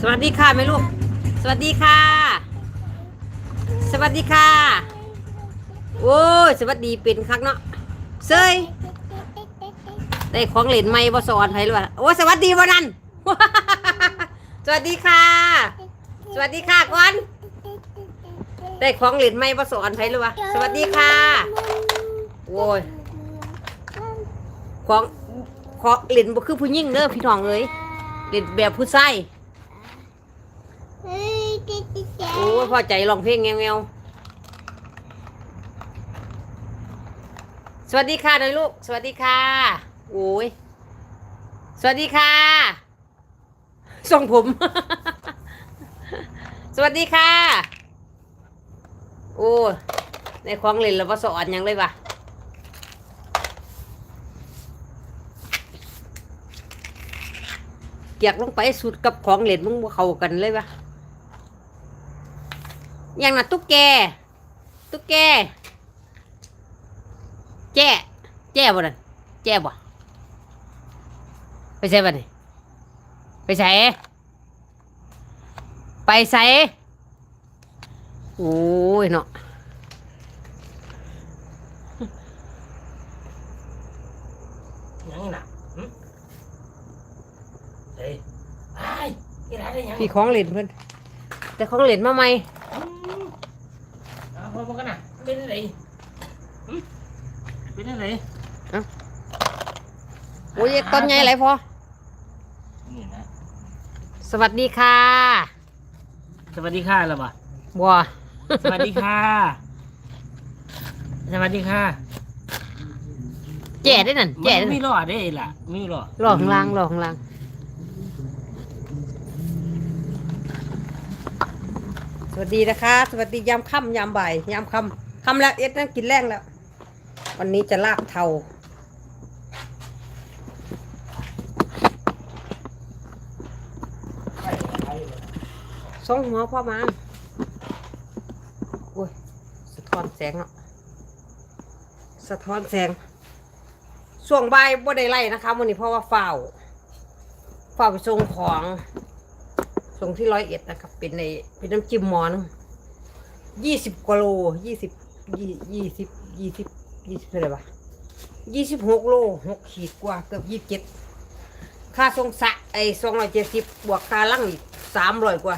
สวัสดีค่ะแม่ลูก สวัสดีค่ะ สวัสดีค่ะ โอ้ยสวัสดีเป็นคักเนาะเซยได้ของเล่นใหม่บ่สอนไผหรือวะโอ้ยสวัสดีบ่นั่นสวัสดีค่ะ สวัสดีค่ะก่อนได้ของเล่นใหม่บ่สอนไผหรือวะสวัสดีค่ะโอ้ยของของเล่นบ่คือผู้หญิงเด้อพี่น้องเอ้ยเล่นแบบผู้ชาย โอ้ยพอใจร้องเพลงแงวๆสวัสดีค่ะหน่อยลูก สวัสดีค่ะ โอ้ย สวัสดีค่ะส่งผม สวัสดีค่ะ โอ้ยในของเล่นแล้วว่าสอนหยังเลยวะเกียกลงไปสุดกับของเล่นมึงเขากันเลยวะ อย่างน่ะตุ๊กแก ตุ๊กแก แจ้แจ้บ่นั่นแจ้บ่ไปใส่บ่นี่ไปใส่ไปใส่โอ้ยเนาะยังหนักหึเฮ้ยไอ้ยอีหลานได้ยังพี่ของเล่นเพิ่นแต่ของเล่นมาใหม่อืม เอาพอมากันนะเป็นอะไรหึเป็นอะไรโอ้ยต้นใหญ่ไรพอ นี่นะสวัสดีค่ะสวัสดีค่ะเหรอบ่บัวสวัสดีค่ะ สวัสดีค่ะแจ้ได้นั่นแจ้ได้มันนั่มีนหลอดได้ล่ะมีหลอดหลอกข้างล่างหลอกข้างล่าง วัสดีนะคะ สวัสดียามค่ำยามบ่ายยามค่ำค่ำแล้วเอ็ดนั่งกินแรงแล้ว วันนี้จะลาบเทาส่งหัวพ่อมาโอ้ยสะท้อนแสงเนาะสะท้อนแสงช่วงบ่ายบ่ได้ไล่นะคะวันนี้เพราะว่าเฝ้าเฝ้าไปส่งของ ส่งที่ร้อยเอ็ดนะครับ เป็นในเป็นน้ำจิ้มหมอนยี่สิบกโลยี่สิบยี่ยี่สิบยี่สิบยี่สิบเท่าไหร่ปะยี่สิบหกโลหกขีดกว่าเกือบยี่สิบเจ็ดค่าส่งสะไอ้สองร้อยเจ็ดสิบบวกค่าลั่งอีกสามร้อยกว่า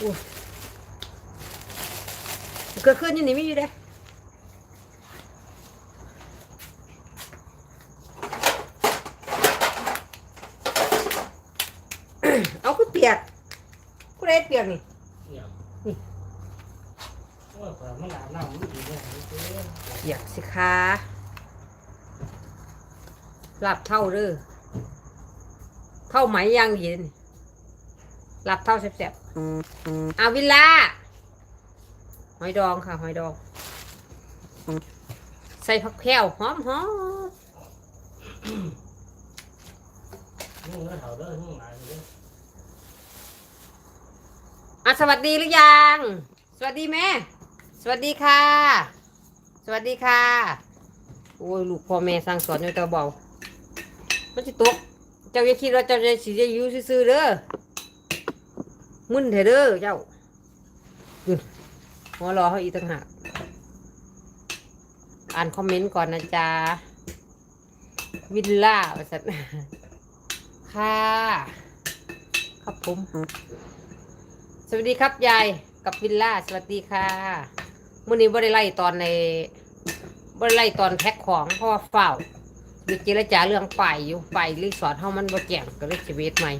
อู้เกิดขึ้นยังนี้ไม่อยู่เด้ เอาคือเปียกกูได้เปียกนี่เนี่ยนี่โอ้ยเปิดมันอาบน้ำมันดีเลยเจ๊เปียกสิคะลาบเท่าเด้อเท่าไหมย่างเย็นลาบเท่าแซ่บๆอาวิลล่าหอยดองค่ะหอยดอง ใส่ผักแพรวหอมหอมนี่เงื้อเถาเด้อนี่หลานเด้อ อะสวัสดีหรือยัง สวัสดีแม่ สวัสดีค่ะ สวัสดีค่ะ โอ้ยลูกพ่อแม่สั่งสอนอยู่แตะเบามันจะตก เจ้าอย่าคิดว่าเจ้าจะสิจะอยู่ซื่อๆเด้อมึนเถอะเด้อเจ้าหัวรอเขาอีกต่างหากอ่านคอมเมนต์ก่อนนะจ๊ะ วิลล่าบริษัทค่ะ ครับผม สวัสดีครับยายกับวิลล่าสวัสดีค่ะมื่อนี้บ่ได้ไล่ตอนในบ่ได้ไล่ตอนแพ็คของเพราะว่าเฝ้ามีเจรจาเรื่องไปายอยู่ไปายรีสอร์ทเฮามันบ่แจ้งก็เลยสิเวทใหม่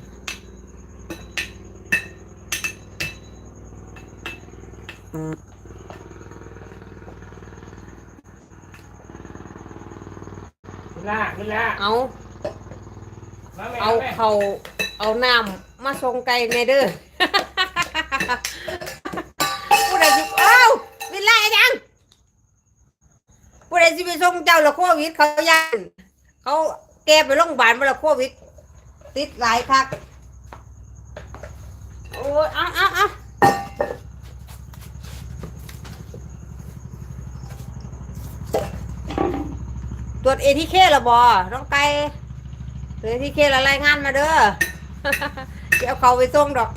เวลาเวลาเอามาแม่เอาแม่เขาเอาน้ำมาส่งไก่ในเด้อ ผู้ใดสิเอ้าวิลล่ยังผู้ใดสิไปส่งเจ้าละโควิดเขายันเขาแกไปโรงพยาบาลมาละโควิด ติดหลายคักโอ้ยเอาเอาเอาตรวจเอทีเคละบอน้องไก่เอทีเคละรายงานมาเด้อเดี๋ยวเขาไปส่งดอก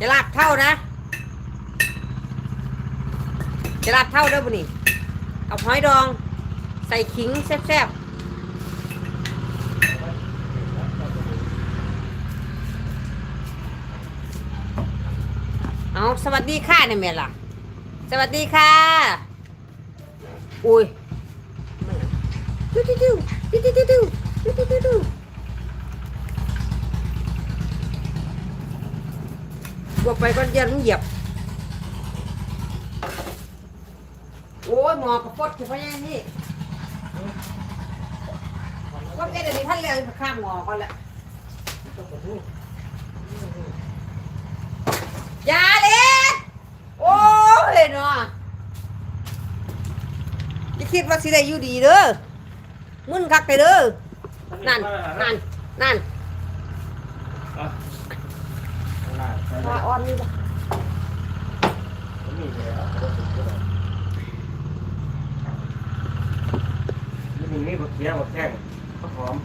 จะลาบเท่านะจะลาบเท่าด้อบุนี่กับหอยดอง ใส่ขิงแซ่บๆเอาสวัสดีค่ะเนี่ยเมล่ะ สวัสดีค่ะ อุ้ยดูดูดูดูดูดูดูดูดูดู บวกไปก็ยันเหยียบ โอ้ยหมอกระปดคือพะยังนี่ว่าแกเดี๋ยวนี้ท่านเรียข้ามหมอก่อนแหละอยาเล็กโอ้ยเนาะอย่คิดว่าสิได้อยู่ดีเด้อมึนคักไปเด้อนั่นนั่นนั่นาอ่อนนี่จ้ะนี่มีนี่บักเขียบักแข้งข้าวหอม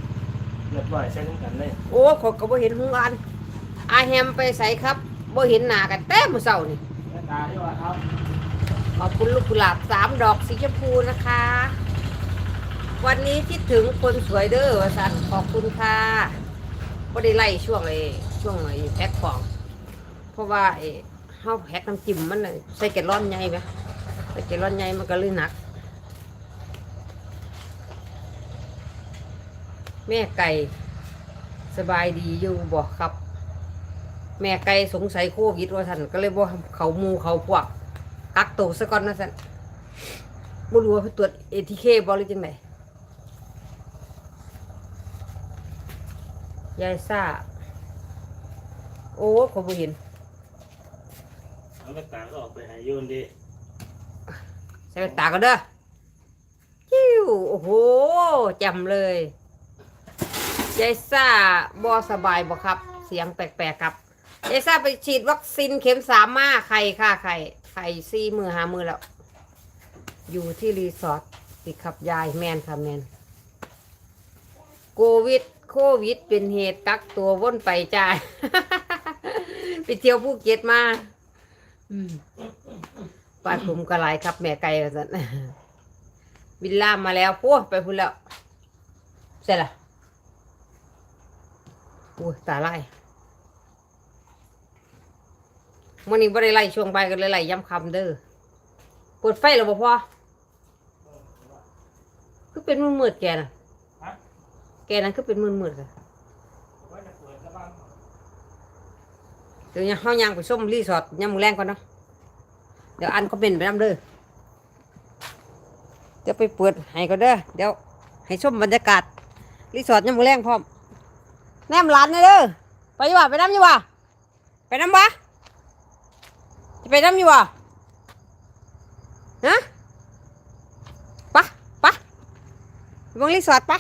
เรียบร้อยใช้ทั้งกันเลยโอ้ขอยก็บ่เห็นหุงอันอาแฮมไปใส่ครับบ่เห็นหน้ากันแต่มื้อเช้านี่ตาที่ว่าครับขอบคุณลูกกุหลาบสามดอกสีชมพูนะคะ วันนี้คิดถึงคนสวยเด้อวสันขอบคุณค่ะก็ได้ไล่ช่วงไอ้ช่วงไอ้แพ็คของ เพราะว่าไอ้เฮาแพ็คน้ำจิ้มมันน่ะใส่แกลลอนใหญ่ไหมใส่แกลลอนใหญ่มันก็เลยหนัก แม่ไก่สบายดีอยู่บ่ครับ แม่ไก่สงสัยโควิดว่าท่านก็เลยบ่เขาหมูเขาพวกกักตัวซะก่อนนะสันบ่รู้ว่าตรวจเอทีเคบ่หรือจังไดยายซ่าโอ้ขอบ่เห็น เอาไปตาก็ออกไปหายูนดีใส่แว่นตากันเด้อจิ้วโอ้โหจำเลยยายซ่าบ่สบายบ่ครับ เสียงแปลกๆครับยายซ่าไปฉีดวัคซีนเข็มสามมาไข่ค่ะไข่ไข่ซี่มือหามือแล้ว อยู่ที่รีสอร์ทติดขับยายแมนค่ะแมนโควิดโควิดเป็นเหตุกักตัวว่นไปจ่าย ไปเที่ยวภูเก็ตมา ป้านผมก็หลายครับ แม่ไก่ว่าสันวิลล่ามาแล้วพวกไปพูดแล้วเสร็จละโอ้ยตาไล่มันนี้บ่ได้ไล่ช่วงบ่ายก็เลยไล่ย้ำคำเด้อเปิดไฟแล้วบ่พอคือเป็นมือมืดๆแกน่ะฮะแกนั้นคือเป็นมือมืดๆค่ะ ว่าจะเปิดกระบัง เดี๋ยวยังเฮายังไปส้มรีสอร์ทยามมื้อแรงก่อนเนาะเดี๋ยวอันก็เป็นไปน้ำเด้อเดี๋ยวไปเปิดให้ก็เด้อเดี๋ยวให้ชมบรรยากาศรีสอร์ทยามมื้อแรงพร้อมแนมร้านนี่เด้อไปอยู่ว่ะไปน้ำอยู่ว่ะไปน้ำวะจะไปน้ำอยู่ว่ะฮะปะปะไปเบงรีสอร์ทปะ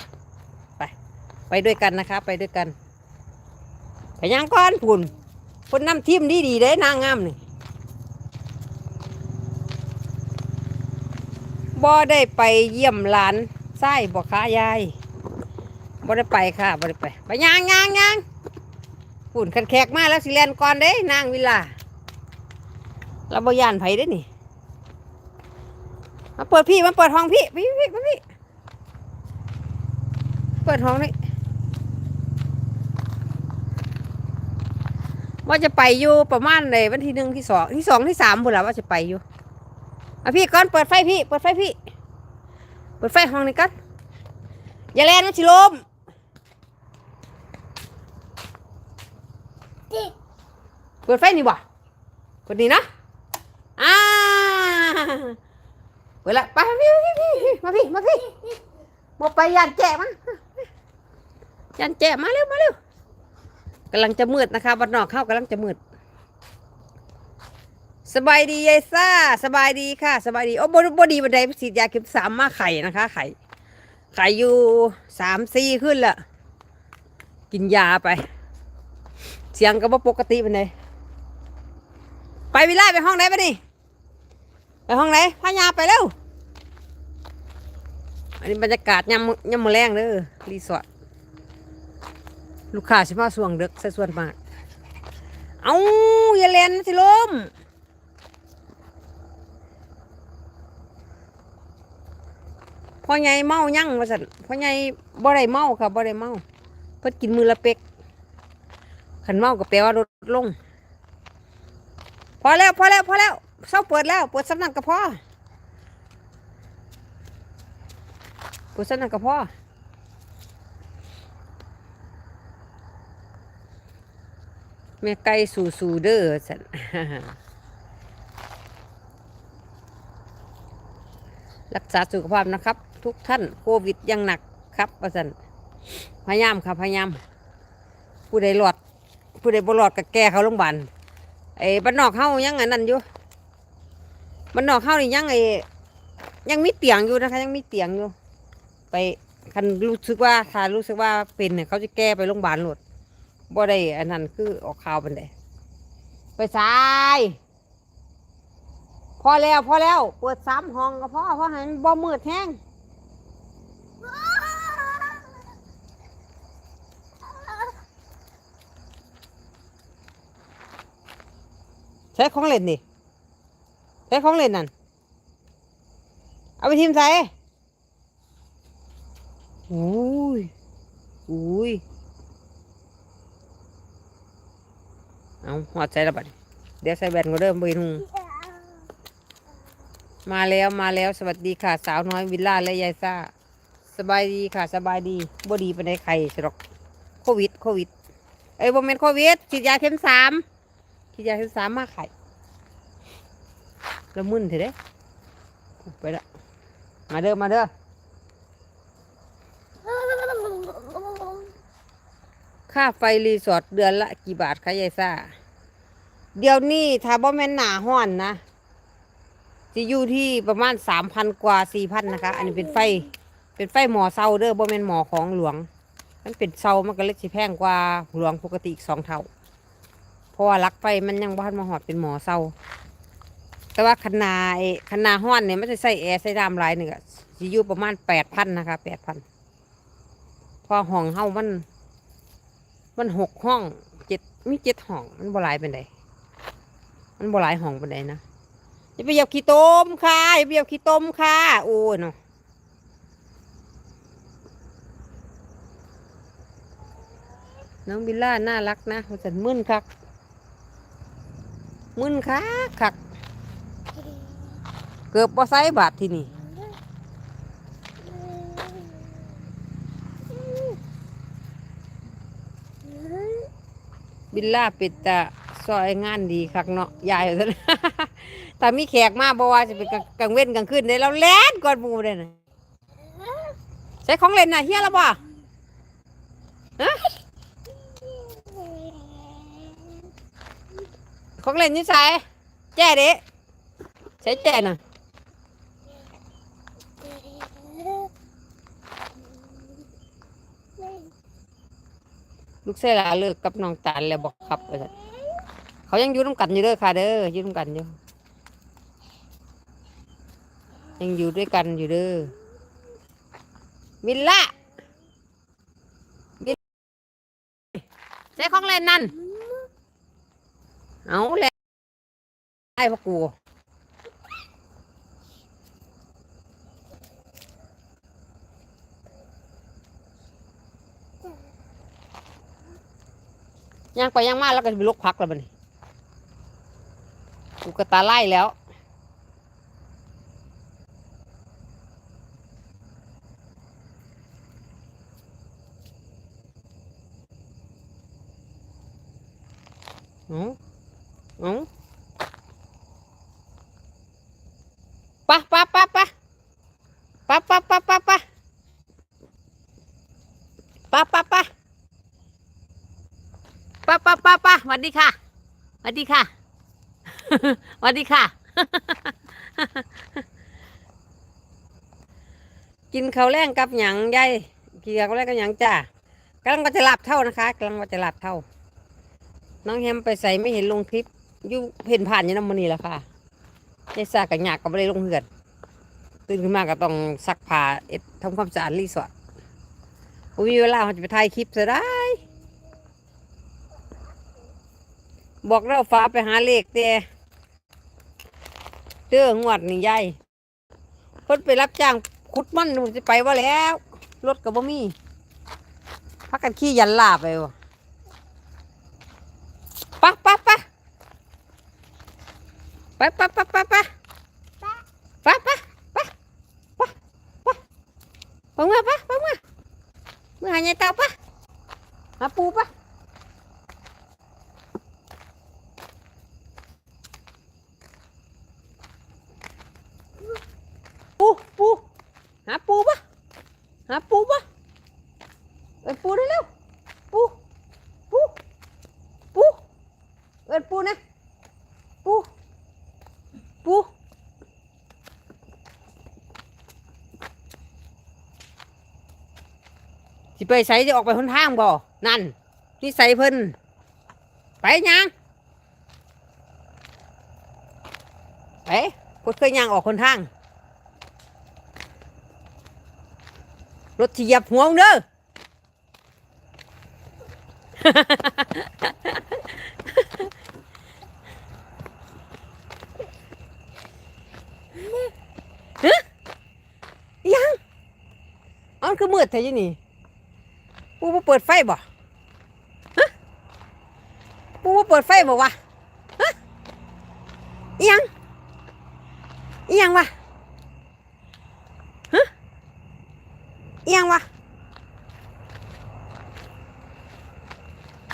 ไปไปด้วยกันนะคะ ไปด้วยกันไปยังก้อนพุ่น พนน้ำทิมดีดีๆเด้นางงามนี่บ่ได้ไปเยี่ยมหลานไส้บ่ค้ายายบ่ได้ไปค่ะบ่ได้ไป ไปยางยางยางพุ่นคันแขกมาแล้วสิแลนก่อนเด้ นางวิลาเราบ่ย่านไผเด้นี่ มาเปิดพี่มาเปิดห้องพี่พี่พี่พี่เปิดห้องนี่ ว่าจะไปอยู่ประมาณเลยวันที่หนึ่งที่สองที่สองที่สามบุนละว่าจะไปอยู่อะพี่ก่อนเปิดไฟพี่ เปิดไฟพี่ เปิดไฟห้องนี้ก่อนอย่าแลนมันสิลมเปิดไฟนี่บ่กดนี่นะอ่าเปิดละไปพี่พี่พี่มาพี่มาพี่มาไปยันแจมายันแจมาเร็วมาเร็ว กำลังจะมืดนะคะบ้านนอกเข้ากำลังจะมืด สบายดียายซ่า สบายดีค่ะ สบายดีโอ้บอบดีบันไดฉีดยาเข็มสามมาไข่นะคะ ไข่ไข่อยู่สามสี่ขึ้นละกินยาไป เสียงก็บ่ปกติบันไดไปวิไลไปห้องไหนไปนี่ไปห้องไหนพายาไปเร็วอันนี้บรรยากาศยำยำมอแรงเด้อรีสอร์ท ลูกค้าสิมาส่วงเด็กซะส่วนมาก เอาอย่าเล่นสิลมพ่อใหญ่เมายั่งว่าสันพ่อใหญ่บ่ได้เมาค่ะบ่ได้เมาเพิ่นกินมือละเป็กขันเมาก็แปลว่าลดลง พอแล้วพอแล้วพอแล้วเศร้าเปิดแล้วเปิดสำนักก็พอเปิดสำนักก็พอ แม่ไก่สู่สู่เด้อสันรักษาสุขภาพนะครับ ทุกท่านโควิดยังหนักครับว่าสันพยายามครับพยายามผู้ใดหลอด ผู้ใดบ่หลอดก็แก้เขาโรงพยาบาลไอ้บ้านนอกเฮายังอันนั้นอยู่บ้านนอกเฮานี่ยังไอ้ยังมีเตียงอยู่นะคะ ยังมีเตียงอยู่ ไปคันรู้สึกว่าถ้ารู้สึกว่าเป็นเนี่ยเขาจะแก้ไปโรงพยาบาลโลด บ่ได้อันนั้นคือออกข่าวเป็นไดไปสายพอแล้วพอแล้วเปิดสามห้องก็พอเพราะห้มันบ่มืดแห้งใช้ของเล่นนี่ใช้ของเล่นนั่นเอาไปทิมใส่อุ้ยอุ้ย เอาหัวใจระบาดเดี๋ยวใส่แบนก็เริ่มไปนุ่งมาแล้วมาแล้วสวัสดีค่ะ สาวน้อยวิลล่าและยายซ่า สบายดีค่ะ สบายดีบ่ดีไปในใครสรอกโควิดโควิดเอ้ยบ่แม่นโควิดฉีดยาเข็มสามฉีดยาเข็มสามมาไข่แล้วมึนเถอะเด้ไปละมาเด้อมาเด้อ ค่าไฟรีสอร์ทเดือนละกี่บาทคะยายซ่า เดี๋ยวนี้ถ้าบ่แม่นหนาห้อนนะจะอยู่ที่ประมาณสามพันกว่าสี่พันนะคะ อันนี้เป็นไฟ เป็นไฟหมอเซาเด้อบ่แม่นหมอของหลวง มันเป็นเซามันก็เลยสิแพงกว่าหลวงปกติอีกสองเท่า เพราะว่าลักไฟมันยังบ้านมาหอดเป็นหมอเซาแต่ว่าคนาไอ้คนาห้อนเนี่ยไม่ได้ใส่แอร์ใส่ดามหลายหนึ่งอะสิอยู่ประมาณแปดพันนะคะแปดพันพอห้องเฮามัน มันหกห้องเจ็ดมีเจ็ดห้อง มันบ่หลายเป็นไดมันบ่หลายห้องเป็นไดนะอย่าไปเหยียบขี้ต้มค่ะอย่าไปเหยียบขี้ต้มค่ะโอ้ยเนาะน้องบิลล่าน่ารักนะเขาจะมึนคักมึนคักคัก เกือบบ่ใส่บาทที่นี่ บิลล่าปิดตาซอยงานดีคักเนาะยายว่านแต่มีแขกมาบอว่าจะเป็นกลางเว้นกลางคืนได้เราแล่นก่อนหมูเลยนะใช้ของเล่นน่ะเฮียแล้วบ่ฮะของเล่นนี่ใส่แจ้เด้ใช้แจ้น่ะ ลูกเสลาเลิกกับน้องตาลแล้วบอกครับเขายังอยู่น้ำกันอยู่เด้อค่ะเด้อยู่น้ำกันอยู่ยังอยู่ด้วยกันอยู่เด้อวิลล่าวิลใช้ของเล่นนั่นเอาเล่นไอ้พวก ย่างไปย่างมาแล้วก็ไปลกพักแล้วมันกูกระตาไล่แล้ว อืมอา วัสดีค่ะสวัสดีค่ะสวัสดีค่ะ กินข้าวแรงกับหยังยายกินข้าวแรงกับหยังจ้ากำลังจะหลับเท่านะคะกำลังจะหลับเท่า น้องแฮมไปใส่ไม่เห็นลงคลิปอยู่เห็นผ่านยี่น้ำมันนี่แหละค่ะยายซากับหยากก็ไม่ได้ลงเหือนตื่นขึ้นมาก็ต้องซักผ้าเอ็ดทำความสะอาดรีสอร์ทบ่มีเวลาเขาจะไปถ่ายคลิปเสียได้ บอกเราฟ้าไปหาเลขเตะเด้องวดนี่ยายเพิ่นไปรับจ้างขุดมันนู่นสิไปว่าแล้ว รถก็บ่มีพักกันขี่ยันลาไปวะปะปะปะไปปะปะปะปะปะปะปะปะปะปะเมื่อปะปะเมื่อเมื่อหายายเต่าปะหาปูปะ ปูปูหาปูปะหาปูปะเอินปูได้เร็วปูปูปูเอินปูนะปูปูสิไปใส่จะออกไปหนทางบ่นั่นนี่ใส่เพิ่นไปยังไปกดเคยยางออกคนทาง รถที่เหยียบหัวมึงเด้อฮะยังเอามันคือมืดแท้ยี่นี่ปูมาเปิดไฟบ่ฮะปูมาเปิดไฟบ่วะฮะยังยังวะ อิหยังวะ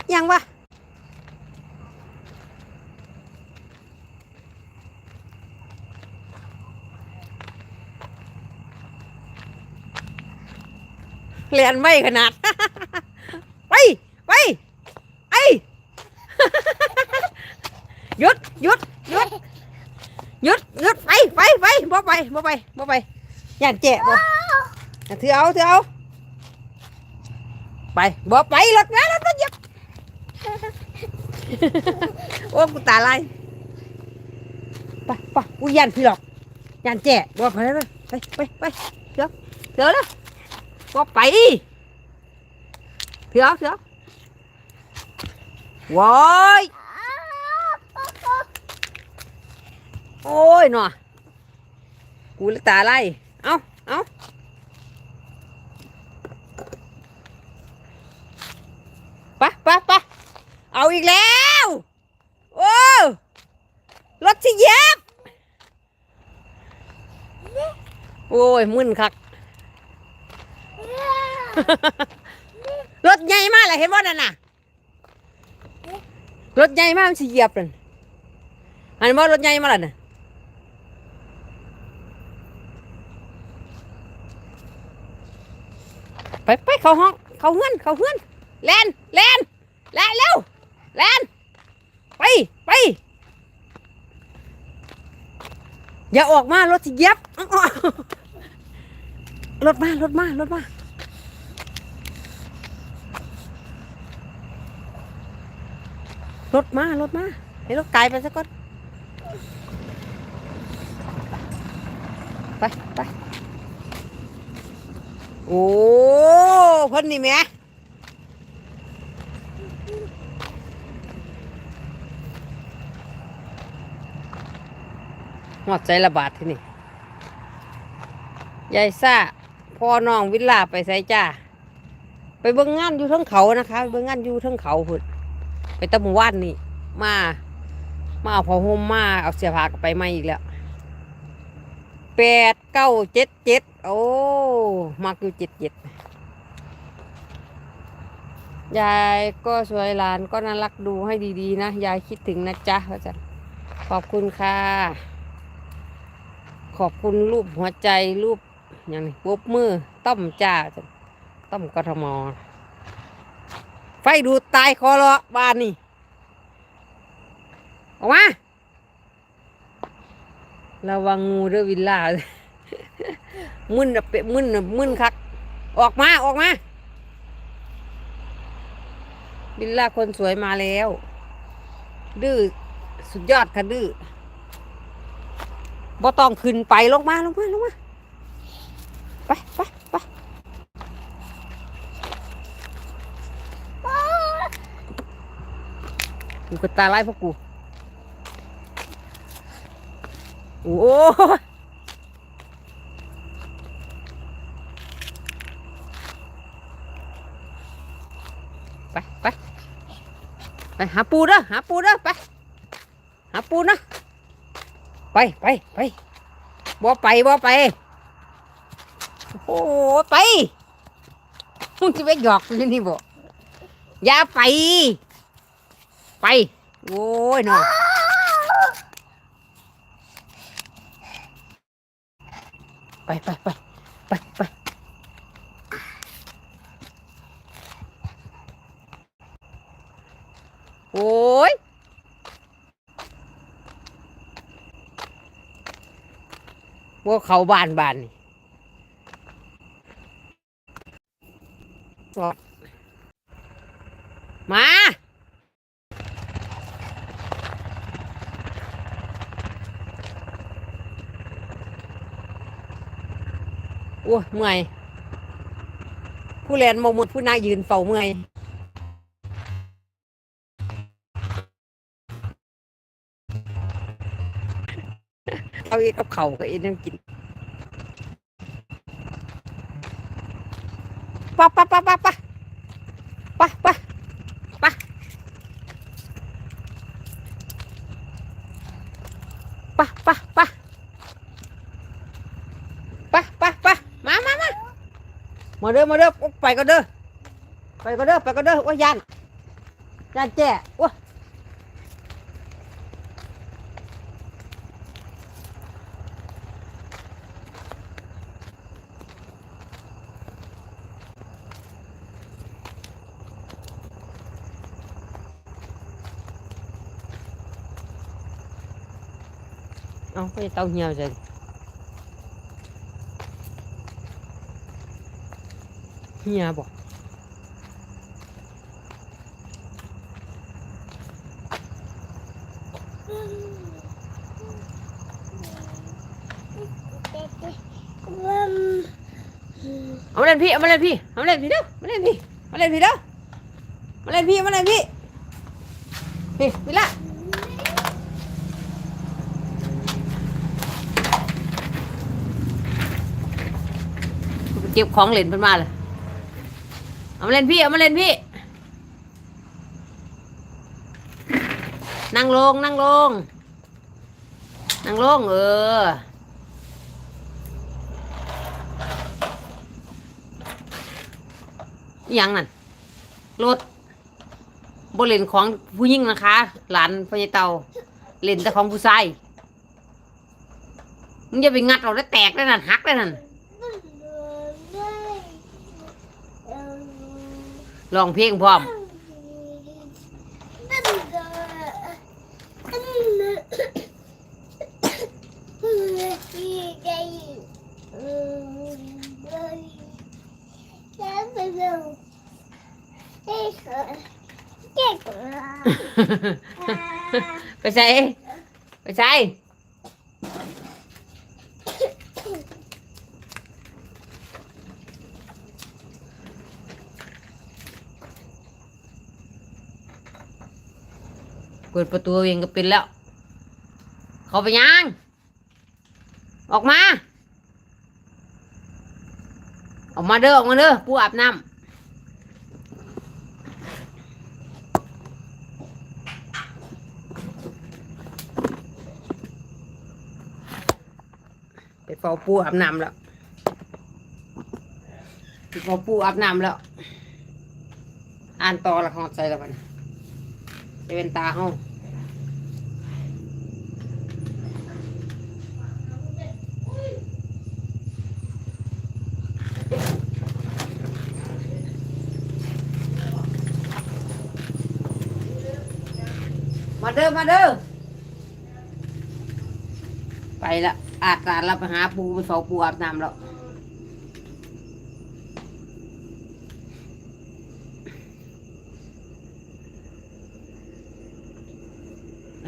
อิหยังวะ เรียนไม่ขนาด ไปไปไอหยุดหยุดหยุดหยุดหยุดไปไปไปบ่ไปบ่ไปบ่ไปย่านเจ๊บ่ À, thưa áo thưa áo bay bỏ bay lật ngã lật nó giật ôm ta lại ไปไปกูยันพี่หรอกยันแจ๋บ่ไปเลยไปไปไปเถอะเถอะนะ บ่ไปเถอะเถอะว้ายโอ้ยหนอกูตาไล่เอ้าเอ้าปะปะปะเอาอีกแล้วโอ้รถที่เย็บโอ้ยมึนคัก รถใหญ่มากเลยเห็นว่านั่นน่ะ รถใหญ่มากมันสิเหยียบนั่นอันว่ารถใหญ่มาแล้วน่ะไปไปเขาห้องเขาเฮือนเขาเฮือนแลนแลนแลนเร็วแลนไปไปอย่าออกมารถสิเหย็บรถมารถมารถมา รถมารถมาให้รถไกลไปสักก่อนไปไปโอ้เพิ่นนี่แม่หอดใจระบาดที่นี่ยายซ่าพ่อน้องวิลลาไปใส่จ้า ไปเบิ่งงานอยู่ทั้งเขานะคะ เบิ่งงานอยู่ทั้งเขาพุ่น ไปตะมูว่านนี่ มา มาเอาผ้าห่มมาเอาเสียผ้ากลับไปมาอีกแล้วแปดเก้าเจ็ดเจ็ดโอ้มักอยู่เจ็ดเจ็ดยายก็สวยหลานก็น่ารักดูให้ดีๆนะ ยายคิดถึงนะจ๊ะว่าจันขอบคุณค่ะ ขอบคุณรูปหัวใจรูปอย่างนี้ปุ๊บมือต้อมจ้าต้อมกทม ไฟดูดตายคอเลาะบ้านนี่ออกมาระวังงูเด้อวิลล่ามึนอะเปะมึนอะมึนคัก ออกมาออกมาวิลล่าคนสวยมาแล้ว ดื้อสุดยอดค่ะดื้อบ่ต้องขึ้นไปลงมาลงมาลงมา ไปไปไป กูก็ตาไล่พวกกู โอ้ไปไปไปหาปูเด้อหาปูเด้อไป หาปูนะ ไปไปไปบ่ไปบ่ไป โอ้ไปมึงจะไปหยอกอยู่นี่บ่อย่าไป ไป โอ้ยน้อไปไปไปไปไปโอ้ยว่าเขาบานบานนี่มา โอ้เมื่อย ผู้เรียนมงมุดผู้นายยืนเฝ้าเมื่อยเอาอีกกับเข่าก็อีนั่งกินปะปะปะปะปะปะปะปะปะปะปะ ไปไปไปมามามา มาเด้อมาเด้อโอ๊ะไปก็เด้อไปก็เด้อไปก็เด้อว่ายันยันแจ้ว่าเอาไปเตาเหี่ยวใจ เหี่ยบอกเอามาเล่นพี่ เอามาเล่นพี่ เอามาเล่นพี่เด้อมาเล่นพี่ มาเล่นพี่เด้อมาเล่นพี่ มาเล่นพี่ พี่พี่ละเก็บของเล่นเพิ่นมาเลย เอามาเล่นพี่ เอามาเล่นพี่ นั่งลง นั่งลง นั่งลง เออ ยังนั่น รถบเล่นของผู้หญิงนะคะ หลานพญาเตาเล่นแต่ของผู้ชายมึงอย่าไปงัดเราได้แตกได้นั่นหักได้นั่น ลองเพลงพร้อม ไปใส่ไปใส่ เปิดประตูเองก็เป็นแล้ว เข้าไปยัง ออกมา ออกมาเด้อออกมาเด้อปูอาบน้ำไปเฝ้าปูอาบน้ำแล้วไปเฝ้าปูอาบน้ำแล้ว อ่านต่อละของใจแล้วมัน เป็นตาห้องมาเด้อมาเด้อไปละอาบน้ำแล้วไปหาปูไปเฝ้าปูอาบน้ำแล้ว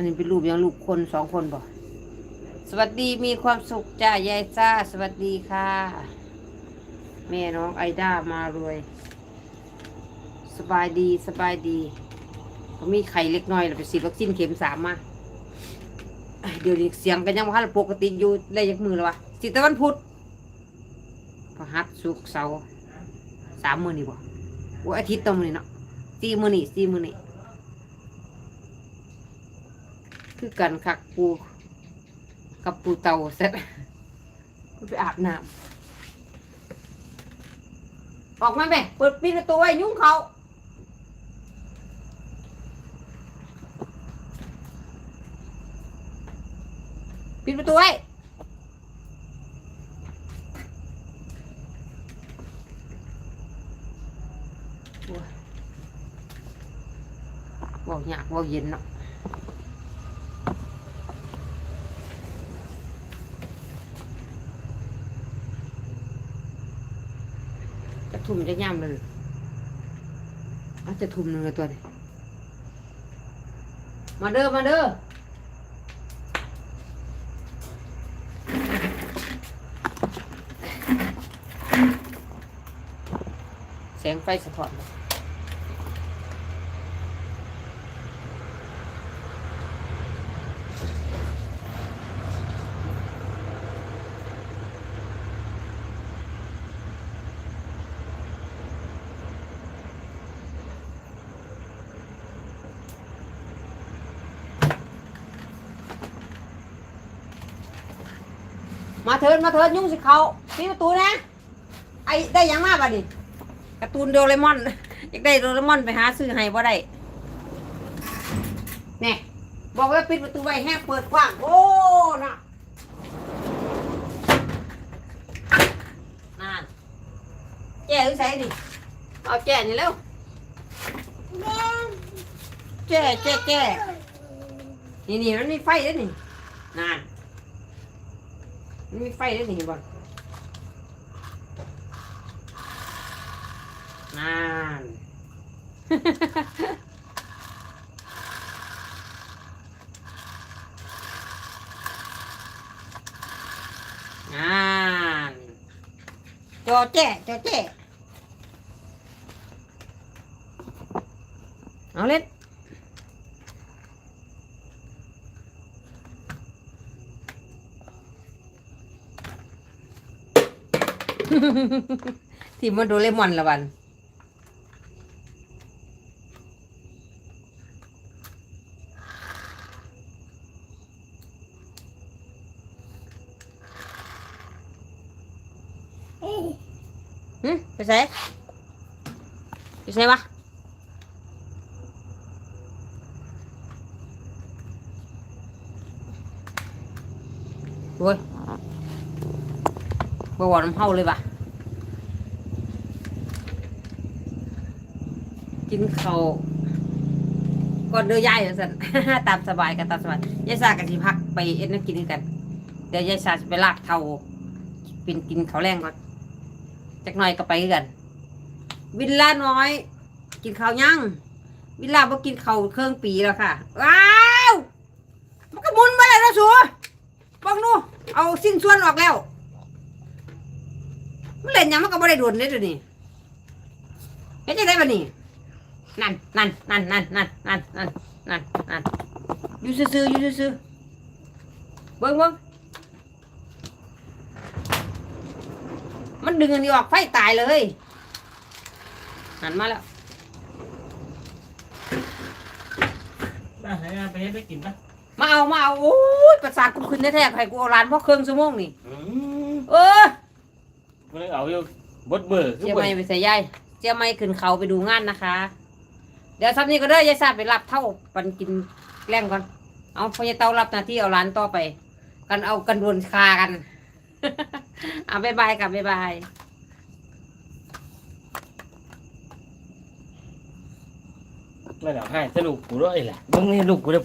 นนี้เป็นรูปยังลูกคนสองคนบ่สวัสดีมีความสุขจ้ายายจ้าสวัสดีค่ะ แม่น้องไอด้ามารวย สบายดีสบายดีมเขามีไข่เล็กน้อยแล้วไปฉีดวัคซีนเข็มสามมาเดี๋ยวนี้เสียงกันยังว่าปกติอยู่ได้ยักมือแล้ววะสิตะวันพุธพฤหัสศุกเสาร์สามมือนี่บ่โอ้ยอาทิตย์ตรงนี้เนาะสี่มือนี่สี่มือนี่ คือกันคักปูกับปูเตาเสร็จไปอาบน้ำออกมาไหมเปิดปิดประตูไว้ยุ่งเขาปิดประตูไว้โอ้ยเว่าอยากเว่าเย็นเนาะ ทุ่มจะย่ำเลยอาจจะทุ่มหนึ่งตัวนี้มาเด้อมาเด้อแสงไฟสะท้อน มาเถินมาเถินยุ่งสิเขาปิดประตูนะ ไอ้ได้ยังมาบ่ดิการ์ตูนโดเรมอน อยากได้โดเรมอนไปหาซื้อให้บ่ได้เนี่ยบอกว่าปิดประตูไว้แห้งเปิดกว้าง โอ้น่ะนั่นแจ้ใส่ดิเอาแจ้นี่เร็วแจ้แจ้แจ้นี่นี่มันมีไฟด้วยนี่นั่น มีไฟด้วยนี่เห็นบ่นั่นนั่นจอแจ้จอแจ้เอาเล่น ที่มันโดเรมอนละวันหึไปใส่ไปใส่วะโว้ยบวานน้ำเฮาเลยว่ะ กินเขาก่อนเดือยายว่าสันตามสบายกันตามสบายยายสากันสิพักไปเอ็ดน้ำกินกัน เดี๋ยวยายสาจะไปลากเท่าเป็นกินเขาแรงก่อนจักหน่อยก็ไปกัน วิลล่าน้อย กินข้าวยังวิลล่าบ่กินข้าวเครื่องปีแล้วค่ะว้าวมันก็มุนมาแล้วนะสัวบังนู่เอาสิ้นส่วนออกแล้วมันเล่นยังมันก็บ่ได้โดนเลยเดี๋ยวนี้เฮ็ดจังได๋บัดนี้ นั่นนั่นนั่นนั่นนั่นนั่นนั่นนั่นนั่นอยู่ซื่อๆอยู่ซื่อๆเบิ่งเบิ่งมันดึงอันนี้ออกไฟตายเลยหันมาแล้วมาไหนมาไปเฮ็ดไปกินปะมาเอามาเอาโอ้ยประสาทกูขึ้นแท้ๆใครกูเอาร้านเพราะเครื่องชั่วโมงนี่อืมเออกูเลยเอาอยู่บดเบื่อคือเจียเบื่อไม่ไปใส่ยายเจียไม่ขึ้นเขาไปดูงานนะคะ เดี๋ยวซับนี้ก็ได้ยายซาไปรับเท่าปันกินแกล้งก่อน เอาพอยายเตารับหน้าที่เอาร้านต่อไป กันเอากันดวนคากันเอาบายบายกับบ๊ายบายไม่เอาให้สรุปกูด้วยแหละมึงนี่ลูกกูด้วย